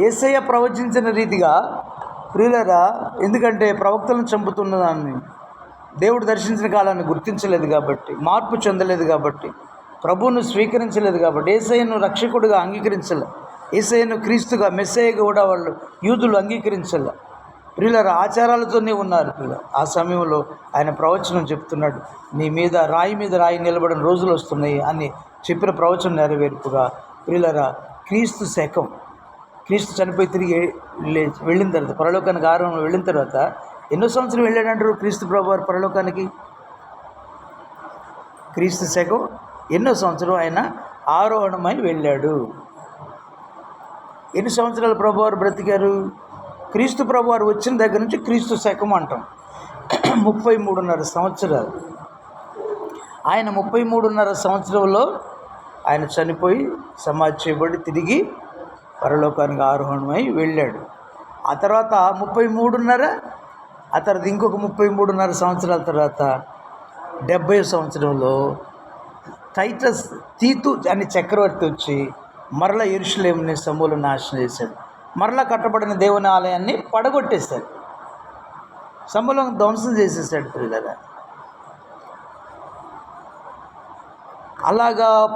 ఏసయ్య ప్రవచించిన రీతిగా ప్రియులరా ఎందుకంటే ప్రవక్తలను చంపుతున్న దాన్ని దేవుడు దర్శించిన కాలాన్ని గుర్తించలేదు కాబట్టి మార్పు చెందలేదు కాబట్టి ప్రభువును స్వీకరించలేదు కాబట్టి ఏసయ్యను రక్షకుడిగా అంగీకరించలే. ఏసయ్యను క్రీస్తుగా మెస్సయ్య కూడా వాళ్ళు యూదులు అంగీకరించలే. ప్రియులర ఆచారాలతోనే ఉన్నారు ప్రియుల ఆ సమయంలో ఆయన ప్రవచనం చెప్తున్నాడు నీ మీద రాయి మీద రాయి నిలబడిన రోజులు వస్తున్నాయి అని చెప్పిన ప్రవచనం నెరవేర్పుగా ప్రియులరా క్రీస్తు శకం. క్రీస్తు చనిపోయి తిరిగి వెళ్ళిన తర్వాత పరలోకానికి ఆరోహణ వెళ్ళిన తర్వాత ఎన్నో సంవత్సరం వెళ్ళాడంటారు క్రీస్తు ప్రభు వారు పరలోకానికి? క్రీస్తు శకం ఎన్నో సంవత్సరం ఆయన ఆరోహణమై వెళ్ళాడు. ఎన్ని సంవత్సరాలు ప్రభువారు బ్రతికారు? క్రీస్తు ప్రభువారు వచ్చిన దగ్గర నుంచి క్రీస్తు శకం అంటాం. ముప్పై మూడున్నర సంవత్సరాలు. ఆయన ముప్పై మూడున్నర సంవత్సరంలో ఆయన చనిపోయి సమాధి చేయబడి తిరిగి పరలోకానికి ఆరోహణమై వెళ్ళాడు. ఆ తర్వాత ముప్పై మూడున్నర ఆ తర్వాత ఇంకొక ముప్పై మూడున్నర సంవత్సరాల తర్వాత డెబ్భై సంవత్సరంలో టైటస్ తీతు అనే చక్రవర్తి వచ్చి మరల ఎరుషులేముని సమూలు నాశనం చేశాడు. మరలా కట్టబడిన దేవుని ఆలయాన్ని పడగొట్టేశాడు. సమూలం ధ్వంసం చేసేసాడు పిల్లల. అలాగా